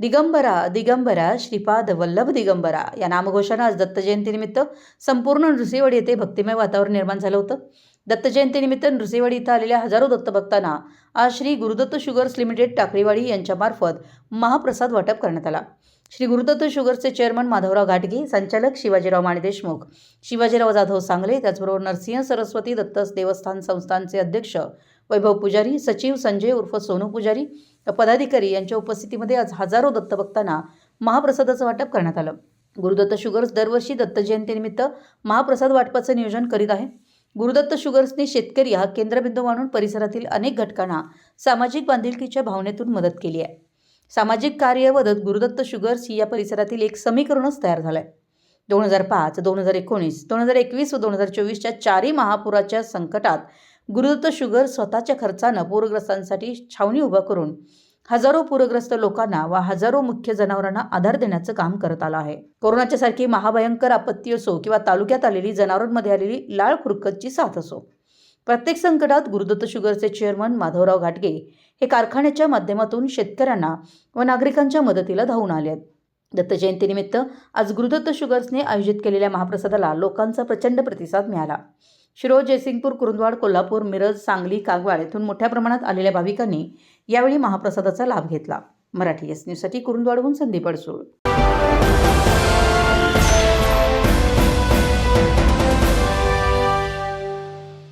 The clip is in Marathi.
दिगंबरा दिगंबरा श्रीपाद वल्लभ दिगंबरा. या नामघोषानं आज दत्त जयंतीनिमित्त संपूर्ण नृसिंहवाडी येथे भक्तिमय वातावरण निर्माण झालं होतं. दत्त जयंतीनिमित्त नृसिंहवाडी इथं आलेल्या हजारो दत्तभक्तांना आज श्री गुरुदत्त शुगर्स लिमिटेड टाकळीवाडी यांच्यामार्फत महाप्रसाद वाटप करण्यात आला. श्री गुरुदत्त शुगर्सचे चेअरमन माधवराव घाटगे संचालक शिवाजीराव माने देशमुख शिवाजीराव जाधव सांगले त्याचबरोबर नरसिंह सरस्वती दत्त देवस्थान संस्थानचे अध्यक्ष वैभव पुजारी सचिव संजय उर्फ सोनू पुजारी पदाधिकारी यांच्या उपस्थितीमध्ये आज हजारो दत्तभक्तांना महाप्रसादाचं वाटप करण्यात आलं. गुरुदत्त शुगर्स दरवर्षी दत्त जयंतीनिमित्त महाप्रसाद वाटपाचं नियोजन करीत आहे. गुरुदत्त शुगर्सने शेतकरी हा केंद्रबिंदू मानून परिसरातील अनेक घटकांना सामाजिक बांधिलकीच्या भावनेतून मदत केली आहे. सामाजिक कार्यवदत गुरुदत्त शुगर्स ही या परिसरातील एक समीकरणच तयार झालं आहे दोन हजार पाच दोन हजार एकोणीस दोन हजार एकवीस व दोन हजार चोवीसच्या चारही महापुराच्या संकटात गुरुदत्त शुगर स्वतःच्या खर्चानं पूरग्रस्तांसाठी छावणी उभा करून हजारो पूरग्रस्त लोकांना व हजारो मुख्य जनावरांना आधार देण्याचं काम करत आलं आहे. कोरोनाच्या सारखी महाभयंकर आपत्ती असो किंवा तालुक्यात आलेली जनावरांमध्ये आलेली लाळ खुरकतची साथ असो प्रत्येक संकटात गुरुदत्त शुगरचे चेअरमन माधवराव घाटगे हे कारखान्याच्या माध्यमातून शेतकऱ्यांना व नागरिकांच्या मदतीला धावून आले आहेत. दत्त जयंतीनिमित्त आज गुरुदत्त शुगर्सने आयोजित केलेल्या महाप्रसादाला लोकांचा प्रचंड प्रतिसाद मिळाला. शिरो जयसिंगपूर कुरुंदवाड कोल्हापूर मिरज सांगली कागवाड येथून मोठ्या प्रमाणात आलेल्या भाविकांनी यावेळी महाप्रसादाचा लाभ घेतला. मराठी एस न्यूजसाठी कुरुंदवाडहून संदीप अडसूळ.